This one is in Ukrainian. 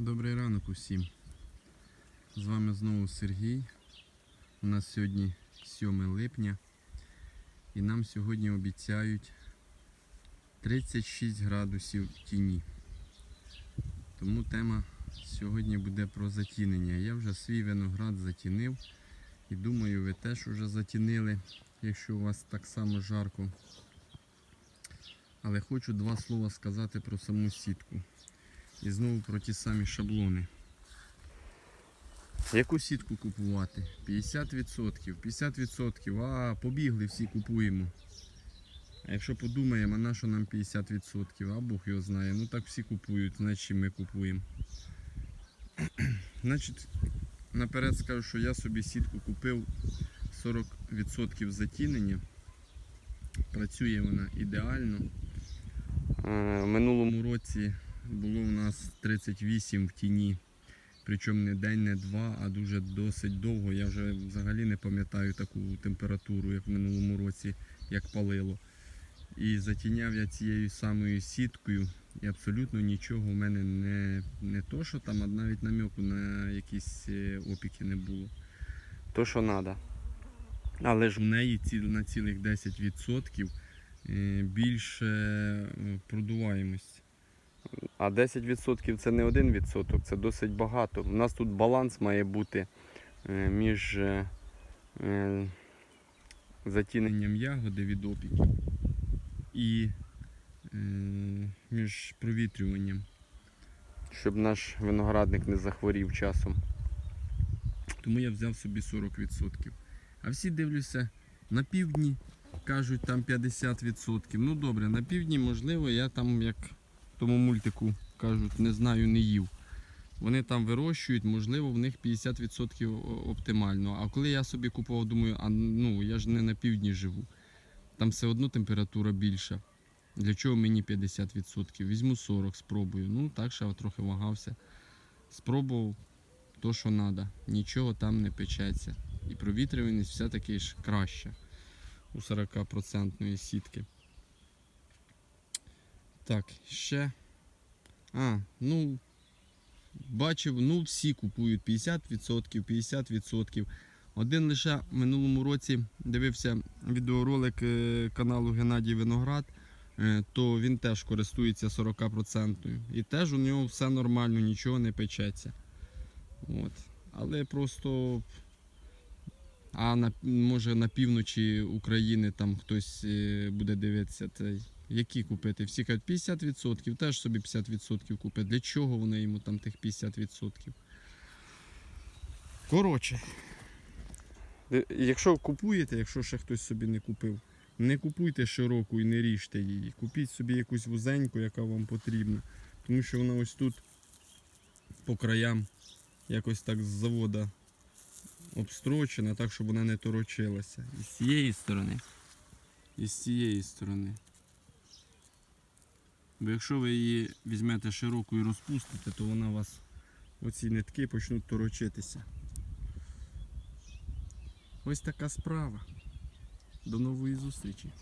Добрий ранок усім. З вами знову Сергій. У нас сьогодні 7 липня і нам сьогодні обіцяють 36 градусів тіні. Тому тема сьогодні буде про затінення. Я вже свій виноград затінив і думаю, ви теж вже затінили, якщо у вас так само жарко. Але хочу два слова сказати про саму сітку. І знову про ті самі шаблони. Яку сітку купувати? 50%, 50%, а побігли всі купуємо. А якщо подумаємо, а на що нам 50%, а Бог його знає, ну так всі купують, значить ми купуємо. Значить, наперед скажу, що я собі сітку купив 40% затінення. Працює вона ідеально. Е, В минулому році було у нас 38 в тіні. Причому не день, не два, а дуже досить довго. Я вже взагалі не пам'ятаю таку температуру, як в минулому році, як палило. І затіняв я цією самою сіткою, і абсолютно нічого в мене не, не то, що там, а навіть намеку на якісь е, опіки не було. То, що треба. Але ж в неї на цілих 10% е, більше е, продуваємості. А 10% це не 1%, це досить багато. У нас тут баланс має бути е, між е, е, затіненням ягоди від опіків і між провітрюванням, щоб наш виноградник не захворів часом. Тому я взяв собі 40%. А всі дивлюся на півдні, кажуть там 50%. Ну добре, на півдні, можливо, я там як тому мультику кажуть, не знаю, не їв. Вони там вирощують, можливо, в них 50% оптимально. А коли я собі купував, думаю, а ну я ж не на півдні живу. Там все одно температура більша. Для чого мені 50%? Візьму 40, спробую. Ну так ще трохи вагався. Спробував то, що треба. Нічого там не печеться. І провітрюваність все-таки ж краща у 40% сітки. Так, ще. А, ну, бачив, ну всі купують 50%, 50%. Один лише в минулому році дивився відеоролик е, каналу Геннадій Виноград, е, то він теж користується 40%. І теж у нього все нормально, нічого не печеться. От. Але просто. А на, може на півночі України там хтось е, буде дивитися, це які купити? Всі кажуть 50%, теж собі 50% купить. Для чого вони йому там тих 50%? Коротше. Якщо купуєте, якщо ще хтось собі не купив, не купуйте широку і не ріжте її. Купіть собі якусь вузеньку, яка вам потрібна. Тому що вона ось тут по краям якось так з завода обстрочена, так, щоб вона не торочилася. І з цієї сторони, і з цієї сторони. Бо якщо ви її візьмете широку і розпустите, то вона у вас оці нитки почнуть торочитися. Ось така справа. До нової зустрічі.